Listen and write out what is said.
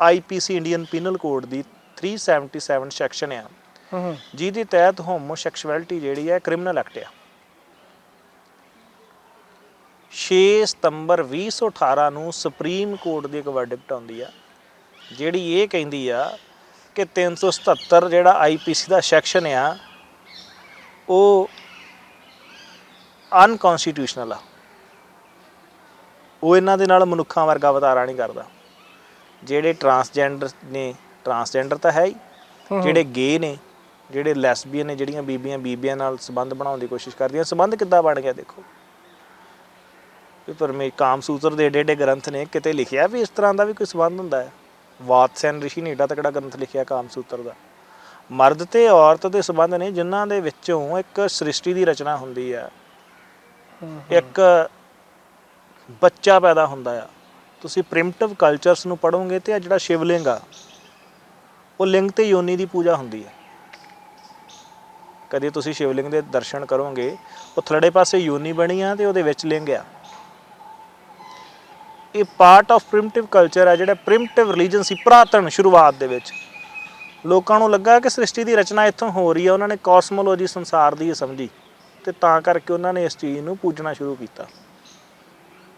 IPC Indian penal code ਦੀ 377 section ਆ। ਜਿਹਦੇ ਤਹਿਤ ਹੋਮੋਸੈਕਸ਼ੁਅਲਿਟੀ ਜਿਹੜੀ ਹੈ ਕ੍ਰਿਮੀਨਲ ਐਕਟ ਆ। 6 ਸਤੰਬਰ 2018 ਨੂੰ ਸੁਪਰੀਮ ਕੋਰਟ ਦੀ ਇੱਕ ਵਰਡਿਕਟ ਆਉਂਦੀ ਆ ਜਿਹੜੀ ਇਹ ਕਹਿੰਦੀ ਆ ਕਿ 377 ਜਿਹੜਾ ਆਈਪੀਸੀ ਦਾ ਸੈਕਸ਼ਨ ਆ ਉਹ ਅਨਕਨਸਟੀਟਿਊਸ਼ਨਲ ਆ। ਉਹ ਇਹਨਾਂ ਦੇ ਨਾਲ ਮਨੁੱਖਾਂ ਵਰਗਾ ਵਤਾਰਾ ਨਹੀਂ ਕਰਦਾ। ਜਿਹੜੇ ਟਰਾਂਸਜੈਂਡਰ ਨੇ ਟਰਾਂਸਜੈਂਡਰ ਤਾਂ ਹੈ ਹੀ ਜਿਹੜੇ ਗੇ ਨੇ ਜਿਹੜੇ ਲੈਸਬੀਅਨ ਨੇ ਜਿਹੜੀਆਂ ਬੀਬੀਆਂ ਬੀਬੀਆਂ ਨਾਲ ਸੰਬੰਧ ਬਣਾਉਣ ਦੀ ਕੋਸ਼ਿਸ਼ ਕਰਦੀਆਂ ਸੰਬੰਧ ਕਿੱਦਾਂ ਬਣ ਗਿਆ ਦੇਖੋ। ਵੀ ਪਰਮੇ ਕਾਮਸੂਤਰ ਦੇ ਏਡੇ ਏਡੇ ਗ੍ਰੰਥ ਨੇ ਕਿਤੇ ਲਿਖਿਆ ਵੀ ਇਸ ਤਰ੍ਹਾਂ ਦਾ ਵੀ ਕੋਈ ਸੰਬੰਧ ਹੁੰਦਾ ਹੈ? ਵਾਤਸੈਨ ਰਿਸ਼ੀ ਨੇ ਏਡਾ ਤਕੜਾ ਗ੍ਰੰਥ ਲਿਖਿਆ ਕਾਮਸੂਤਰ ਦਾ। ਮਰਦ ਤੇ ਔਰਤ ਦੇ ਸੰਬੰਧ ਨੇ ਜਿਨ੍ਹਾਂ ਦੇ ਵਿੱਚੋਂ ਇੱਕ ਸ੍ਰਿਸ਼ਟੀ ਦੀ ਰਚਨਾ ਹੁੰਦੀ ਹੈ। ਇੱਕ ਬੱਚਾ ਪੈਦਾ ਹੁੰਦਾ ਆ। ਤੁਸੀਂ ਪ੍ਰਿਮਿਟਿਵ ਕਲਚਰਸ ਨੂੰ ਪੜੋਗੇ ਤੇ ਆ ਜਿਹੜਾ ਸ਼ਿਵਲਿੰਗ ਆ, ਉਹ ਲਿੰਗ ਤੇ ਯੋਨੀ ਦੀ ਪੂਜਾ ਹੁੰਦੀ ਹੈ। ਕਦੇ ਤੁਸੀਂ ਸ਼ਿਵਲਿੰਗ ਦੇ ਦਰਸ਼ਨ ਕਰੋਗੇ, ਉਹ ਥਲੜੇ ਪਾਸੇ ਯੋਨੀ ਬਣੀ ਆ ਤੇ ਉਹਦੇ ਵਿੱਚ ਲਿੰਗ ਆ। ਇਹ ਪਾਰਟ ਆਫ ਪ੍ਰਿਮਿਟਿਵ ਕਲਚਰ ਆ, ਜਿਹੜਾ ਪ੍ਰਿਮਿਟਿਵ ਰਿਲੀਜੀਅਨ ਸੀ, ਪੁਰਾਤਨ ਸ਼ੁਰੂਆਤ ਦੇ ਵਿੱਚ। ਲੋਕਾਂ ਨੂੰ ਲੱਗਾ ਕਿ ਸ੍ਰਿਸ਼ਟੀ ਦੀ ਰਚਨਾ ਇੱਥੋਂ ਹੋ ਰਹੀ ਹੈ ਉਹਨਾਂ ਨੇ ਕੋਸਮੋਲੋਜੀ ਸੰਸਾਰ ਦੀ ਸਮਝੀ ਤੇ ਤਾਂ ਕਰਕੇ ਉਹਨਾਂ ਨੇ ਇਸ ਚੀਜ਼ ਨੂੰ ਪੂਜਣਾ ਸ਼ੁਰੂ ਕੀਤਾ।